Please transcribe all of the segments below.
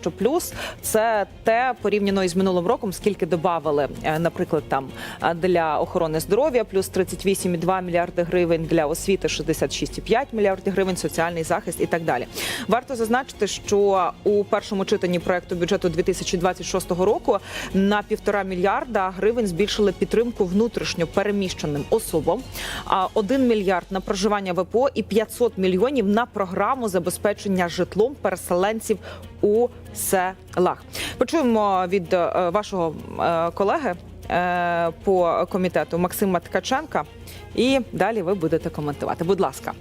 що плюс це те порівняно із минулим роком, скільки додавали, е, наприклад, там е, для охорони здоров'я, плюс 38,2 мільярди гривень для освіти, 66,5 мільярдів гривень, соціальний захист і так далі. Варто зазначити, що у першому читанні проекту бюджету 2026 року на півтора мільярда гривень збільшили підтримку внутрішньо переміщеним особам, а 1 мільярд на проживання ВПО і 500 мільйонів на програму забезпечення житлом переселенців у селах. Почуємо від е, вашого е, колеги е, по комітету Максима Ткаченка, і далі ви будете коментувати. Будь ласка.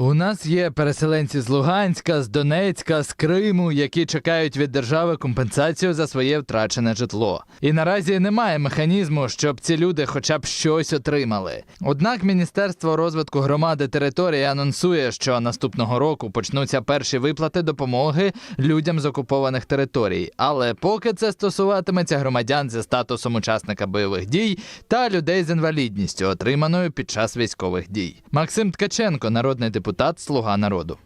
У нас є переселенці з Луганська, з Донецька, з Криму, які чекають від держави компенсацію за своє втрачене житло. І наразі немає механізму, щоб ці люди хоча б щось отримали. Однак Міністерство розвитку громади території анонсує, що наступного року почнуться перші виплати допомоги людям з окупованих територій. Але поки це стосуватиметься громадян зі статусом учасника бойових дій та людей з інвалідністю, отриманою під час військових дій. Максим Ткаченко, народний депутат, Слуга народу.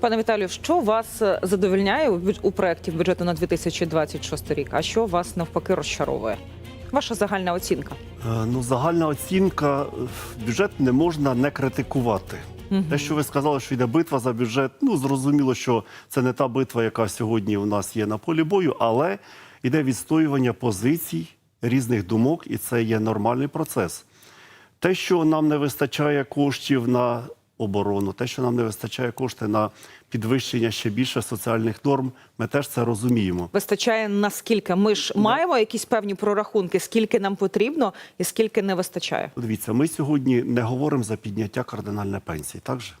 Пане Віталію, що вас задовольняє у проєкті бюджету на 2026 рік, а що вас навпаки розчаровує? Ваша загальна оцінка. Е, Ну, загальна оцінка, е, бюджет не можна не критикувати. Те, що ви сказали, що йде битва за бюджет, ну зрозуміло, що це не та битва, яка сьогодні у нас є на полі бою, але йде відстоювання позицій, різних думок, і це є нормальний процес. Те, що нам не вистачає коштів на оборону, те, що нам не вистачає коштів на підвищення ще більше соціальних норм, ми теж це розуміємо. Вистачає наскільки? Ми ж маємо якісь певні прорахунки, скільки нам потрібно і скільки не вистачає. Дивіться, ми сьогодні не говоримо за підняття кардинальної пенсії, так же?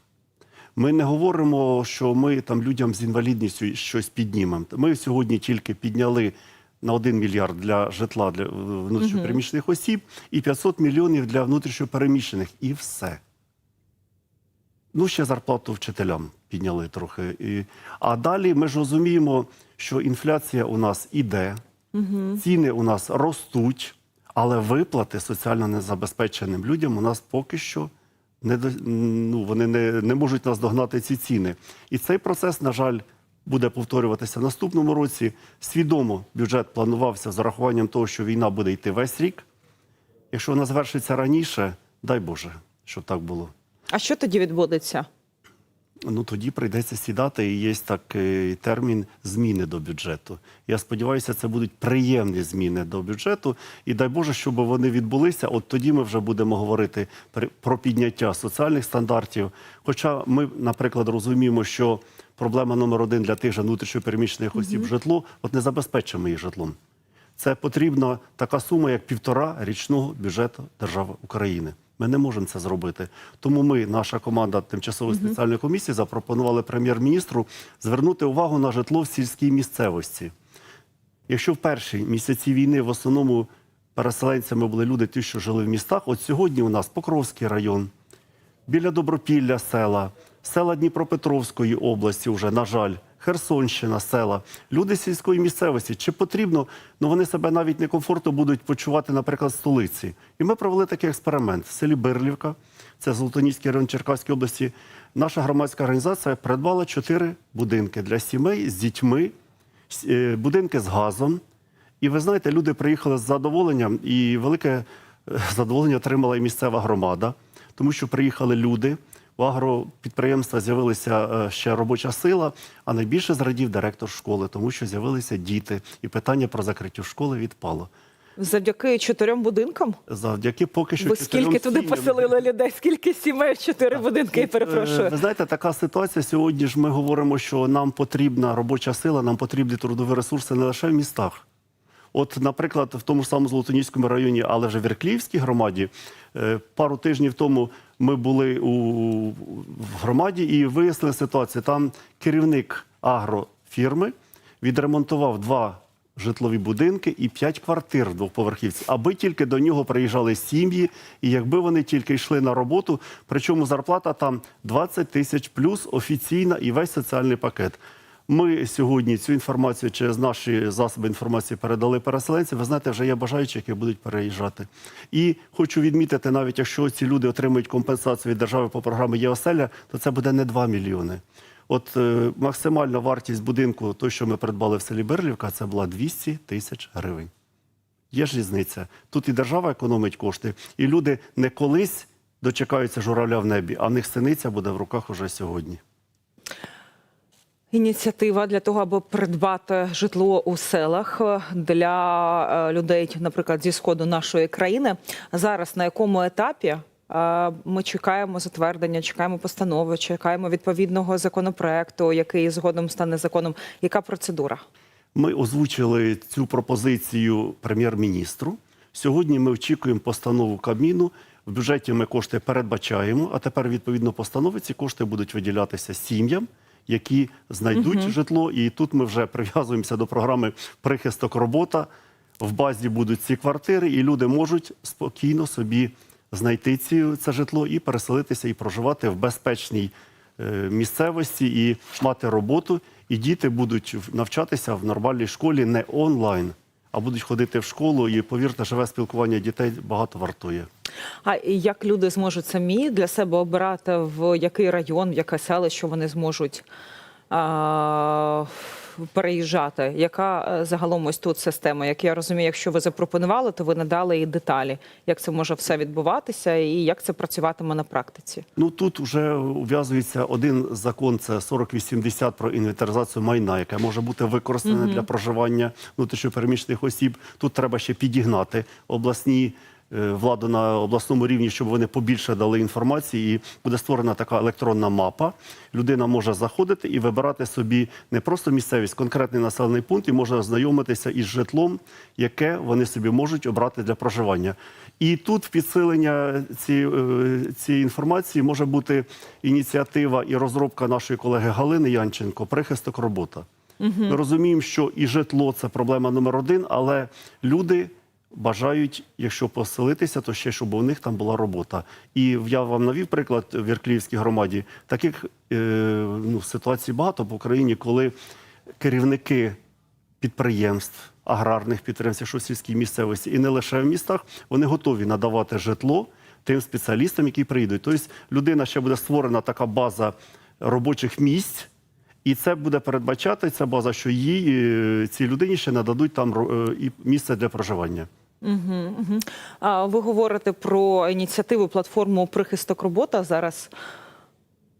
Ми не говоримо, що ми там людям з інвалідністю щось піднімемо. Ми сьогодні тільки підняли на 1 мільярд для житла для внутрішньопереміщених осіб і 500 мільйонів для внутрішньопереміщених. І все. Ну, ще зарплату вчителям підняли трохи. І... А далі ми ж розуміємо, що інфляція у нас іде, ціни у нас ростуть, але виплати соціально незабезпеченим людям у нас поки що не ну, вони не, не можуть нас догнати ці ціни. І цей процес, на жаль, буде повторюватися в наступному році. Свідомо бюджет планувався з урахуванням того, що війна буде йти весь рік. Якщо вона завершиться раніше, дай Боже, щоб так було. А що тоді відбудеться? Ну тоді прийдеться сідати, і є такий термін зміни до бюджету. Я сподіваюся, це будуть приємні зміни до бюджету. І дай Боже, щоб вони відбулися. От тоді ми вже будемо говорити про підняття соціальних стандартів. Хоча ми, наприклад, розуміємо, що проблема номер один для тих же внутрішньопереміщених осіб житло, от не забезпечимо їх житлом. Це потрібна така сума, як півтора річного бюджету держави України. Ми не можемо це зробити. Тому ми, наша команда тимчасової спеціальної комісії, запропонували прем'єр-міністру звернути увагу на житло в сільській місцевості. Якщо в перші місяці війни в основному переселенцями були люди, ті, що жили в містах, от сьогодні у нас Покровський район, біля Добропілля села, села Дніпропетровської області, вже, на жаль, Херсонщина, села, люди сільської місцевості. Чи потрібно, ну вони себе навіть некомфортно будуть почувати, наприклад, в столиці. І ми провели такий експеримент в селі Бирлівка, це Золотоніський район Черкаської області. Наша громадська організація придбала чотири будинки для сімей з дітьми, е, будинки з газом. І ви знаєте, люди приїхали з задоволенням, і велике е, задоволення отримала і місцева громада, тому що приїхали люди. У агропідприємства з'явилася е, ще робоча сила, а найбільше зрадів директор школи, тому що з'явилися діти, і питання про закриття школи відпало. Завдяки чотирьом будинкам? Завдяки поки що чотирьом скільки туди сім'ям. поселили людей? Скільки сімей в чотири будинки? Я Е, перепрошую. Ви знаєте, така ситуація сьогодні ж ми говоримо, що нам потрібна робоча сила, нам потрібні трудові ресурси не лише в містах. От, наприклад, в тому ж самому Золотоніському районі, але вже в Іркліївській громаді, пару тижнів тому ми були у громаді і вияснили ситуацію. Там керівник агрофірми відремонтував два житлові будинки і п'ять квартир в двоповерхівці, аби тільки до нього приїжджали сім'ї, і якби вони тільки йшли на роботу, причому зарплата там 20 тисяч плюс офіційна і весь соціальний пакет. Ми сьогодні цю інформацію через наші засоби інформації передали переселенцям. Ви знаєте, вже є бажаючі, які будуть переїжджати. І хочу відмітити, навіть якщо ці люди отримують компенсацію від держави по програмі «Є оселя», то це буде не 2 мільйони. От е, максимальна вартість будинку, той, що ми придбали в селі Берлівка, це була 200 тисяч гривень. Є ж різниця. Тут і держава економить кошти, і люди не колись дочекаються журавля в небі, а в них синиця буде в руках уже сьогодні. Ініціатива для того, аби придбати житло у селах е, для е, людей, наприклад, зі сходу нашої країни. Зараз на якому етапі е, ми чекаємо затвердення, чекаємо постанови, чекаємо відповідного законопроекту, який згодом стане законом. Яка процедура? Ми озвучили цю пропозицію прем'єр-міністру. Сьогодні ми очікуємо постанову Кабміну. В бюджеті ми кошти передбачаємо, а тепер, відповідно, постанови ці кошти будуть виділятися сім'ям, які знайдуть житло. І тут ми вже прив'язуємося до програми Прихисток робота. В базі будуть ці квартири, і люди можуть спокійно собі знайти ці, це житло і переселитися і проживати в безпечній е, місцевості і мати роботу. І діти будуть в- навчатися в нормальній школі не онлайн, а будуть ходити в школу. І повірте, живе спілкування дітей багато вартує. А як люди зможуть самі для себе обирати в який район, в яке селище вони зможуть переїжджати? Яка е, загалом ось тут система? Як я розумію, якщо ви запропонували, то ви надали і деталі, як це може все відбуватися, і як це працюватиме на практиці? Ну тут вже ув'язується один закон, це 4080 про інвентаризацію майна, яке може бути використане для проживання внутрішньопереміщених осіб. Тут треба ще підігнати обласні. Е, Владу на обласному рівні, щоб вони побільше дали інформації, і буде створена така електронна мапа. Людина може заходити і вибирати собі не просто місцевість, конкретний населений пункт, і може ознайомитися із житлом, яке вони собі можуть обрати для проживання. І тут підсилення цієї, е, цієї інформації може бути ініціатива і розробка нашої колеги Галини Янченко прихисток робота. Ми розуміємо, що і житло це проблема номер один, але люди бажають, якщо поселитися, то ще щоб у них там була робота. І я вам навів приклад в Іркліївській громаді. Таких е, ну, ситуацій багато по Україні, коли керівники підприємств, аграрних підприємств, що в сільській місцевості, і не лише в містах, вони готові надавати житло тим спеціалістам, які прийдуть. Тобто людина ще буде створена така база робочих місць. І це буде передбачати ця база, що їй е, цій людині ще нададуть там е, місце для проживання. А ви говорите про ініціативу платформу Прихисток робота зараз.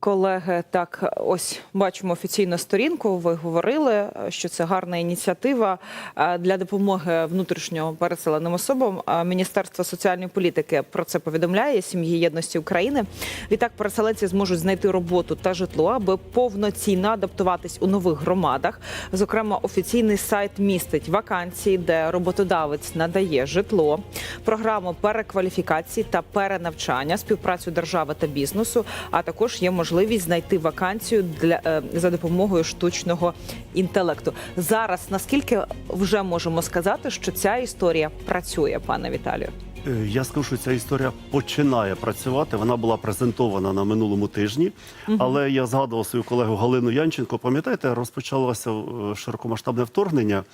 Колеги, так ось бачимо офіційну сторінку. Ви говорили, що це гарна ініціатива е, для допомоги внутрішньо переселеним особам. Міністерство соціальної політики про це повідомляє сім'ї єдності України. Відтак переселенці зможуть знайти роботу та житло, аби повноцінно адаптуватись у нових громадах. Зокрема, офіційний сайт містить вакансії, де роботодавець надає житло, програму перекваліфікації та перенавчання, співпрацю держави та бізнесу, а також є можливість знайти вакансію для е, за допомогою штучного інтелекту. Зараз наскільки вже можемо сказати, що ця історія працює, пане Віталію? Е, Я скажу, що ця історія починає працювати. Вона була презентована на минулому тижні, але я згадував свою колегу Галину Янченко. Пам'ятаєте, розпочалося е, широкомасштабне вторгнення,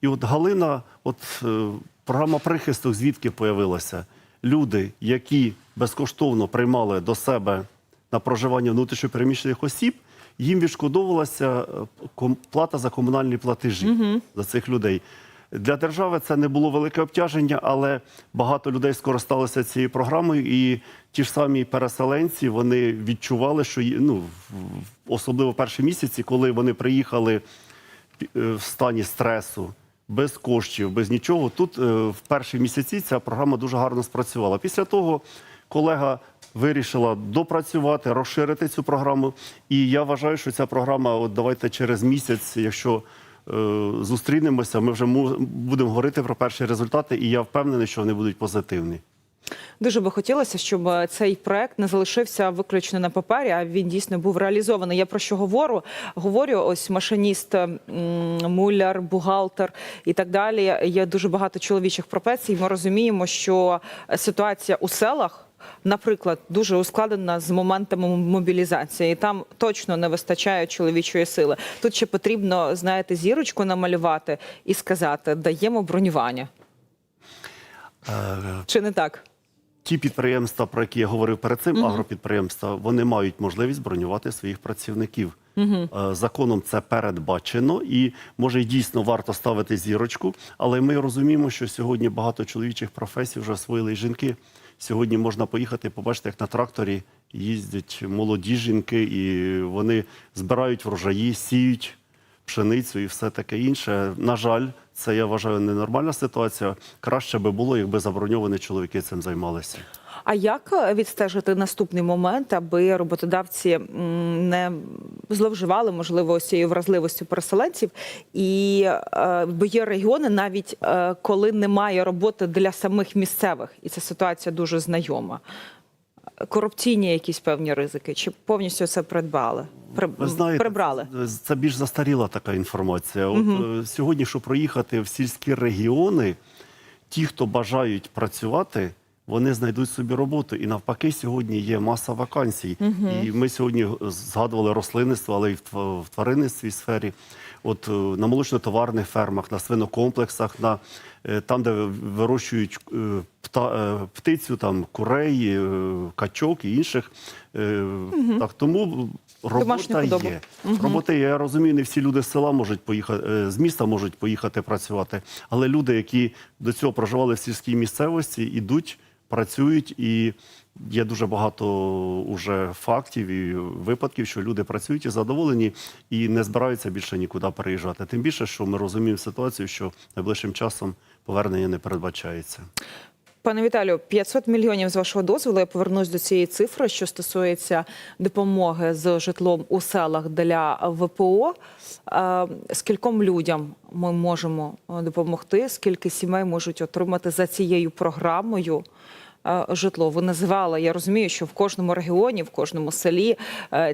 і от Галина, от програма прихисток, звідки появилася? Люди, які безкоштовно приймали до себе на проживання внутрішньопереміщених осіб, їм відшкодовувалася е, плата за комунальні платежі за цих людей. Для держави це не було велике обтяження, але багато людей скористалися цією програмою, і ті ж самі переселенці вони відчували, що ну, особливо перші місяці, коли вони приїхали е, в стані стресу, без коштів, без нічого. Тут е, в перші місяці ця програма дуже гарно спрацювала. Після того колега вирішила допрацювати, розширити цю програму. І я вважаю, що ця програма, от давайте через місяць, якщо е, зустрінемося, ми вже му- будемо говорити про перші результати, і я впевнений, що вони будуть позитивні. Дуже би хотілося, щоб е, цей проект не залишився виключно на папері, а він дійсно був реалізований. Я про що говорю? Говорю, ось машиніст, муляр, бухгалтер і так далі. Є дуже багато чоловічих професій. Ми розуміємо, що ситуація у селах. Наприклад, дуже ускладнена з моментами мобілізації. Там точно не вистачає чоловічої сили. Тут ще потрібно, знаєте, зірочку намалювати і сказати, даємо бронювання. Е, Чи не так? Ті підприємства, про які я говорив перед цим, агропідприємства, вони мають можливість бронювати своїх працівників. Е, Законом це передбачено, і може дійсно варто ставити зірочку. Але ми розуміємо, що сьогодні багато чоловічих професій вже освоїли й жінки. Сьогодні можна поїхати побачити, як на тракторі їздять молоді жінки, і вони збирають врожаї, сіють пшеницю і все таке інше. На жаль, це я вважаю ненормальна ситуація. Краще би було, якби заброньовані чоловіки цим займалися. А як е, відстежити наступний момент, аби роботодавці не зловживали можливо цією вразливістю переселенців? І е, бо є регіони, навіть е, коли немає роботи для самих місцевих, і ця ситуація дуже знайома. Корупційні якісь певні ризики, чи повністю це придбали? При, Ви знаєте, прибрали? це більш застаріла така інформація. От е, сьогодні, щоб проїхати в сільські регіони, ті, хто бажають працювати, вони знайдуть собі роботу. І навпаки, сьогодні є маса вакансій. І ми сьогодні згадували рослинництво, але й в тва- в тваринництві сфері. От е, на молочно-товарних фермах, на свинокомплексах, на е, там, де вирощують е, пта, е, птицю, там курей, е, качок і інших. Е, Так тому робота є. Робота є. Я розумію, не всі люди з села можуть поїхати е, з міста, можуть поїхати працювати. Але люди, які до цього проживали в сільській місцевості, ідуть, працюють і. Є дуже багато уже фактів і випадків, що люди працюють і задоволені і не збираються більше нікуди переїжджати. Тим більше, що ми розуміємо ситуацію, що найближчим часом повернення не передбачається. Пане Віталію, 500 мільйонів з вашого дозволу. Я повернусь до цієї цифри, що стосується допомоги з житлом у селах для ВПО. Е, Скільком людям ми можемо е, допомогти? Скільки сімей можуть отримати за цією програмою? е, Житло ви називали. Я розумію, що в кожному регіоні, в кожному селі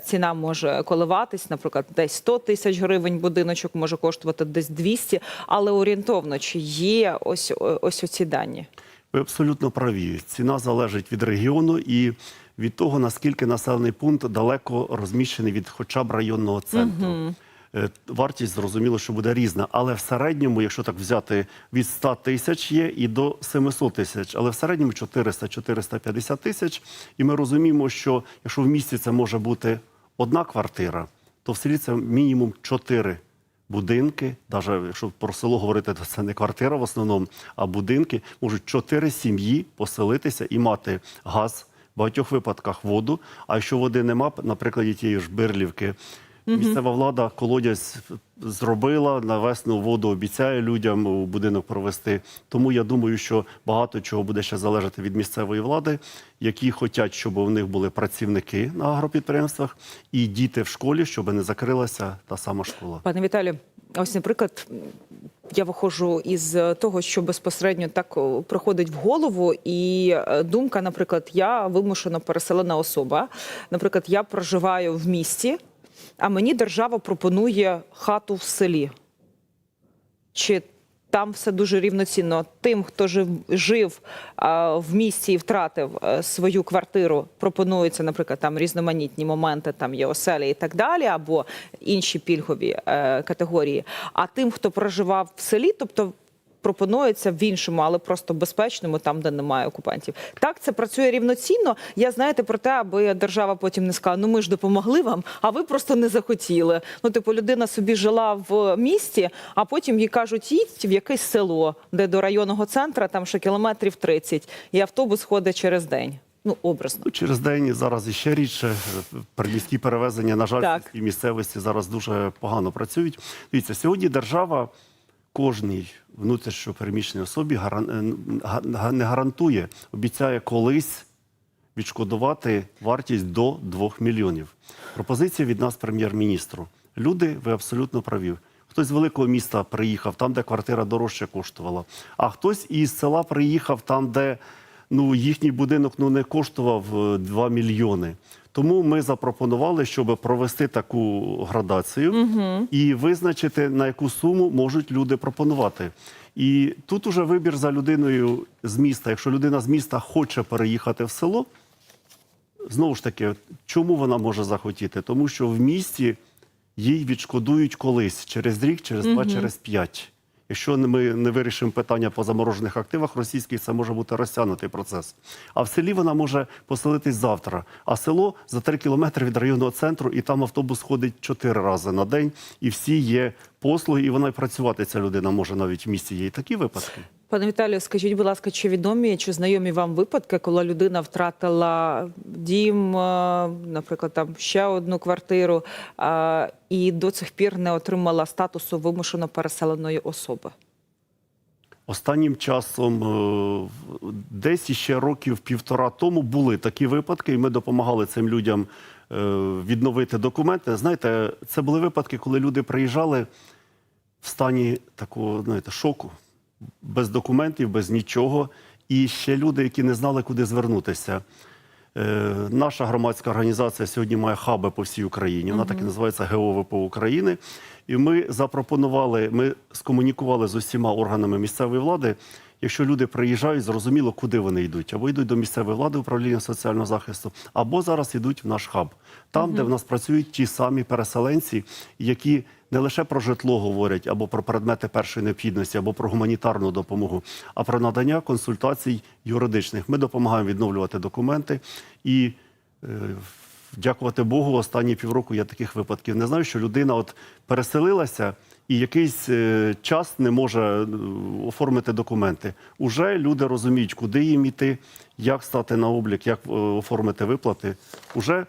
ціна може коливатись. Наприклад, десь 100 тисяч гривень будиночок може коштувати десь 200, але орієнтовно чи є ось ось оці дані? Ви абсолютно праві. Ціна залежить від регіону і від того, наскільки населений пункт далеко розміщений від хоча б районного центру. Е, Вартість зрозуміло, що буде різна, але в середньому, якщо так взяти, від 100 тисяч є і до 700 тисяч, але в середньому 400-450 тисяч. І ми розуміємо, що якщо в місті це може бути одна квартира, то в селі це мінімум 4 будинки, навіть якщо про село говорити, то це не квартира в основному, а будинки, можуть чотири сім'ї поселитися і мати газ, в багатьох випадках воду. А якщо води нема, наприклад, тієї ж Бирлівки, місцева влада колодязь зробила, на весну воду обіцяє людям у будинок провести. Тому я думаю, що багато чого буде ще залежати від місцевої влади, які хочуть, щоб у них були працівники на агропідприємствах і діти в школі, щоб не закрилася та сама школа. Пане Віталію, ось, наприклад, я виходжу із того, що безпосередньо так приходить в голову, і е, думка, наприклад, я вимушено переселена особа. Наприклад, я проживаю в місті, а мені держава пропонує хату в селі. Чи там все дуже рівноцінно. Тим, хто жив, жив а, в місті і втратив е, свою квартиру, пропонуються, наприклад, там різноманітні моменти, там є оселі і так далі, або інші пільгові е, категорії. А тим, хто проживав в селі, тобто. Пропонується в іншому, але просто безпечному, там, де немає окупантів. Так, це працює рівноцінно. Я знаєте про те, аби держава потім не сказала, ну ми ж допомогли вам, а ви просто не захотіли. Ну, типу, людина собі жила в місті, а потім їй кажуть, їдь в якесь село, де до районного центру там ще кілометрів 30, і автобус ходить через день. Ну, образно. Ну, через день зараз іще рідше. Приміські перевезення, на жаль, Так. в місцевості зараз дуже погано працюють. Дивіться, сьогодні держава кожній внутрішньо переміщеній особі е, не гарантує, обіцяє колись відшкодувати вартість до 2 мільйонів. Пропозиція від нас прем'єр-міністру. Люди, ви абсолютно праві. Хтось з великого міста приїхав, там, де квартира дорожче коштувала, а хтось із села приїхав там, де ну, їхній будинок ну, не коштував е, 2 мільйони. Тому ми запропонували, щоб провести таку градацію і визначити, на яку суму можуть люди пропонувати. І тут уже вибір за людиною з міста. Якщо людина з міста хоче переїхати в село, знову ж таки, чому вона може захотіти? Тому що в місті їй відшкодують колись через рік, через два, через п'ять. Якщо ми не вирішимо питання по заморожених активах російських, це може бути розтягнутий процес. А в селі вона може поселитись завтра. А село за три кілометри від районного центру, і там автобус ходить чотири рази на день, і всі є послуги, і вона працювати ця людина може навіть в місті. Є і такі випадки. Пане Віталію, скажіть, будь ласка, чи відомі чи знайомі вам випадки, коли людина втратила дім, е, наприклад, там ще одну квартиру, е, і до цих пір не отримала статусу вимушено переселеної особи? Останнім часом, е, десь іще років півтора тому були такі випадки, і ми допомагали цим людям відновити документи. Знаєте, це були випадки, коли люди приїжджали в стані такого, знаєте, шоку, без документів, без нічого. І ще люди, які не знали, куди звернутися. Е, Наша громадська організація сьогодні має хаби по всій Україні. Вона так і називається ГОВПО України. І ми запропонували, ми скомунікували з усіма органами місцевої влади. Якщо люди приїжджають, зрозуміло, куди вони йдуть. Або йдуть до місцевої влади управління соціального захисту, або зараз йдуть в наш хаб, там, де в нас працюють ті самі переселенці, які не лише про житло говорять, або про предмети першої необхідності, або про гуманітарну допомогу, а про надання консультацій юридичних. Ми допомагаємо відновлювати документи і. е, Дякувати Богу, останні півроку я таких випадків не знаю, що людина от переселилася і якийсь е, час не може е, оформити документи. Уже люди розуміють, куди їм іти, як стати на облік, як е, оформити виплати. Уже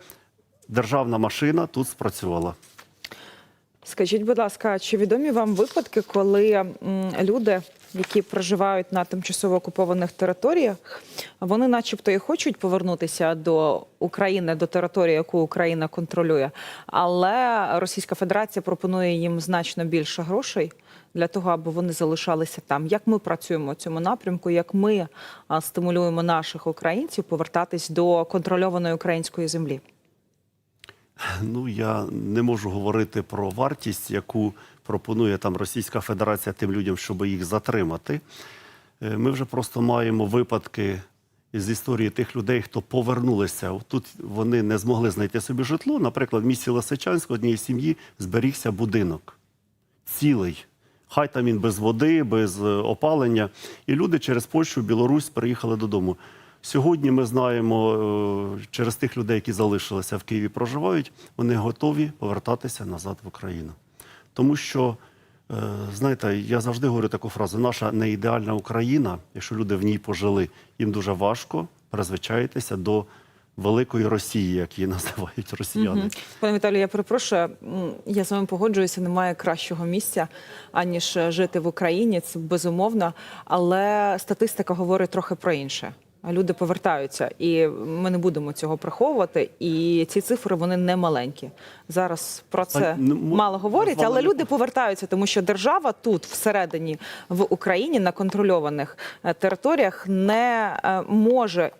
державна машина тут спрацювала. Скажіть, будь ласка, чи відомі вам випадки, коли люди, які проживають на тимчасово окупованих територіях, вони, начебто, і хочуть повернутися до України, до території, яку Україна контролює, але Російська Федерація пропонує їм значно більше грошей для того, аби вони залишалися там. Як ми працюємо в цьому напрямку? Як ми стимулюємо наших українців повертатись до контрольованої української землі? Ну я не можу говорити про вартість, яку пропонує там Російська Федерація тим людям, щоб їх затримати. Е, Ми вже просто маємо випадки з історії тих людей, хто повернулися. Тут вони не змогли знайти собі житло. Наприклад, в місті Лисичанськ однієї сім'ї зберігся будинок цілий. Хай там він без води, без е, опалення. І люди через Польщу, Білорусь приїхали додому. Сьогодні ми знаємо е, через тих людей, які залишилися в Києві, проживають, вони готові повертатися назад в Україну. Тому що, е, знаєте, я завжди говорю таку фразу: наша не ідеальна Україна, якщо люди в ній пожили, їм дуже важко призвичаїтися до великої Росії, як її називають росіяни. Мгм. Пане Віталію, я перепрошую. Я з вами погоджуюся. Немає кращого місця аніж жити в Україні. Це безумовно. Але статистика говорить трохи про інше. Люди повертаються, і ми не будемо цього приховувати. І ці цифри вони не маленькі. Зараз про це ну, мало говорять, але люди повертаються, тому що держава тут, всередині в Україні, на контрольованих е, територіях, не е, може.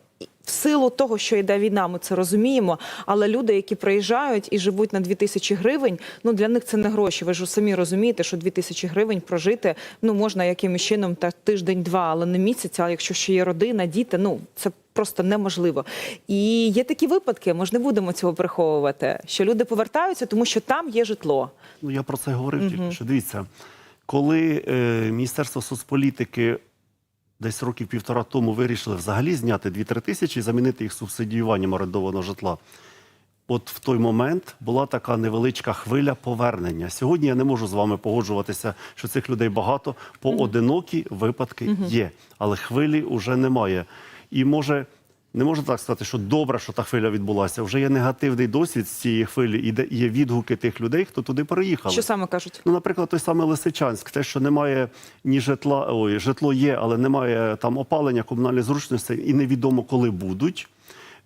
В силу того, що йде війна, ми це розуміємо. Але люди, які приїжджають і живуть на 2 тисячі гривень, ну для них це не гроші. Ви ж самі розумієте, що 2 тисячі гривень прожити ну можна якимось чином та тиждень-два, але не місяць. А якщо ще є родина, діти, ну це просто неможливо. І є такі випадки, ми ж не будемо цього приховувати, що люди повертаються, тому що там є житло. Ну, я про це говорив тільки що. Дивіться, коли е, Міністерство соцполітики десь років півтора тому вирішили взагалі зняти 2-3 тисячі і замінити їх субсидіюванням орендованого житла. От в той момент була така невеличка хвиля повернення. Сьогодні я не можу з вами погоджуватися, що цих людей багато. Поодинокі випадки є, але хвилі вже немає. І може не можна так сказати, що добре, що та хвиля відбулася. Вже є негативний досвід з цієї хвилі, і де є відгуки тих людей, хто туди переїхали. Що саме кажуть? Ну, наприклад, той самий Лисичанськ, те, що немає ні житла, ой, житло є, але немає там опалення, комунальних зручностей, і невідомо, коли будуть.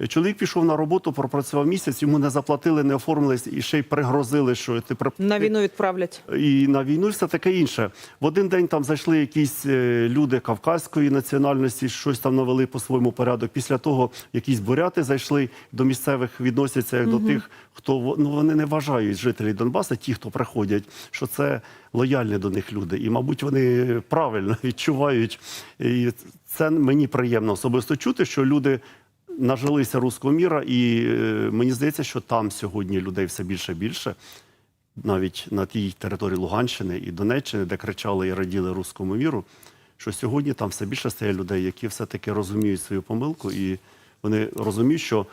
Чоловік пішов на роботу, пропрацював місяць, йому не заплатили, не оформились і ще й пригрозили, що ти при- На війну відправлять. і на війну, і все таке інше. В один день там зайшли якісь е, люди кавказької національності, щось там навели по своєму порядок. Після того якісь буряти зайшли до місцевих, відносяться як до тих, хто ну вони не вважають жителів Донбаса, ті, хто приходять, що це лояльні до них люди. І, мабуть, вони правильно відчувають. І це мені приємно особисто чути, що люди. Нажилися руського міра, і е, мені здається, що там сьогодні людей все більше і більше. навіть на тій території Луганщини і Донеччини, де кричали і раділи руському міру, що сьогодні там все більше стає людей, які все-таки розуміють свою помилку, і вони розуміють, що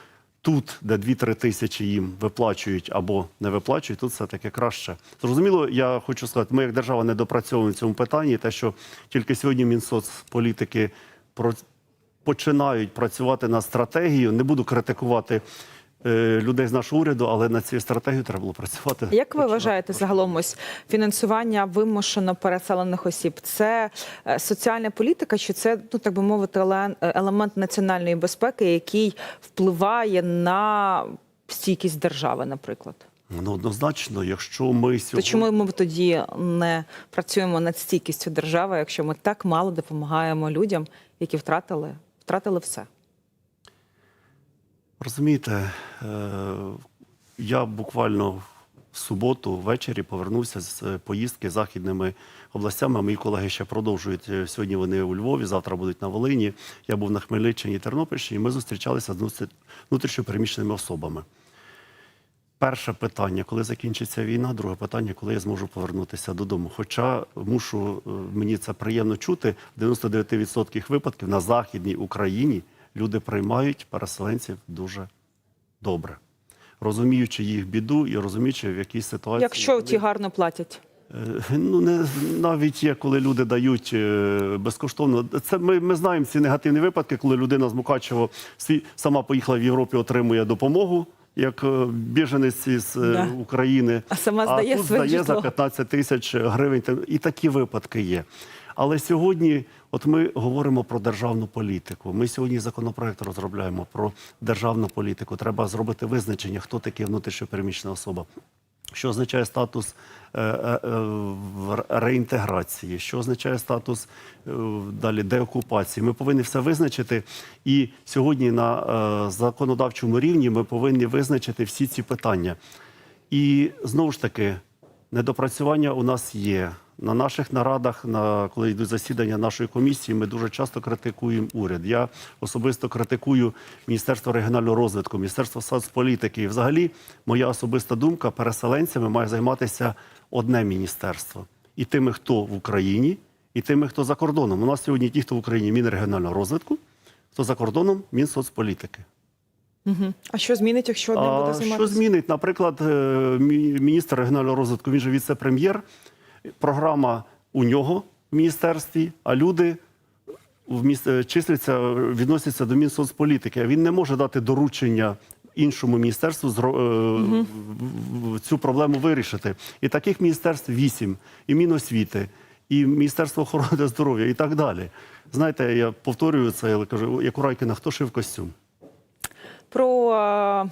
тут, де 2-3 тисячі їм виплачують або не виплачують, тут все-таки краще. Зрозуміло, я хочу сказати, ми як держава не допрацьовуємо в цьому питанні, те, що тільки сьогодні Мінсоцполітики про починають працювати над стратегією. Не буду критикувати е, людей з нашого уряду, але над цією стратегією треба було працювати. Як ви починати вважаєте загалом ось фінансування вимушено переселених осіб? Це е, соціальна політика, чи це ну так би мовити, еле- елемент національної безпеки, який впливає на стійкість держави, наприклад? Ну, однозначно, якщо ми То сьогодні... чому ми тоді не працюємо над стійкістю держави, якщо ми так мало допомагаємо людям, які втратили втратили все? Розумієте, е, я буквально в суботу ввечері повернувся з поїздки західними областями. Мої колеги ще продовжують. Е, Сьогодні вони у Львові, завтра будуть на Волині. Я був на Хмельниччині Тернопільщині. Ми зустрічалися з внутрішньопереміщеними особами. Перше питання, коли закінчиться війна, друге питання, коли я зможу повернутися додому. Хоча мушу, е, мені це приємно чути, в 99% випадків на Західній Україні люди приймають переселенців дуже добре, розуміючи їх біду і розуміючи, в якій ситуації. Якщо вони- ті гарно платять? Е, Ну не навіть є, коли люди дають е, безкоштовно. Це ми, ми знаємо ці негативні випадки, коли людина з Мукачево сама поїхала в Європі, отримує допомогу. Як е, біженець із е, Да. України, А сама здає тут своє здає за 15 тисяч гривень. І такі випадки є. Але сьогодні, от ми говоримо про державну політику. Ми сьогодні законопроект розробляємо про державну політику. Треба зробити визначення, хто таке внутрішньопереміщена особа. Що означає статус реінтеграції, що означає статус е, далі деокупації. Ми повинні все визначити. І сьогодні на е, законодавчому рівні ми повинні визначити всі ці питання. І знову ж таки, недопрацювання у нас є. На наших нарадах, на коли йдуть засідання нашої комісії, ми дуже часто критикуємо уряд. Я особисто критикую Міністерство регіонального розвитку, Міністерство соцполітики. І взагалі, моя особиста думка, переселенцями має займатися одне міністерство. І тими, хто в Україні, і тими, хто за кордоном. У нас сьогодні ті, хто в Україні Мінрегіонального розвитку, хто за кордоном Мінсоцполітики. Угу. А що змінить, якщо одним буде займатися? що змінить? Наприклад, е, міністр регіонального розвитку, він же віце-прем'єр. Програма у нього в міністерстві, а люди в міс... е, числяться, відносяться до Мінсоцполітики. Він не може дати доручення іншому міністерству зро... в- цю проблему вирішити. І таких міністерств вісім, і Міносвіти, і Міністерство охорони здоров'я, і так далі. Знаєте, я повторюю це, але кажу, як у Райкіна, хто шив костюм? Про е,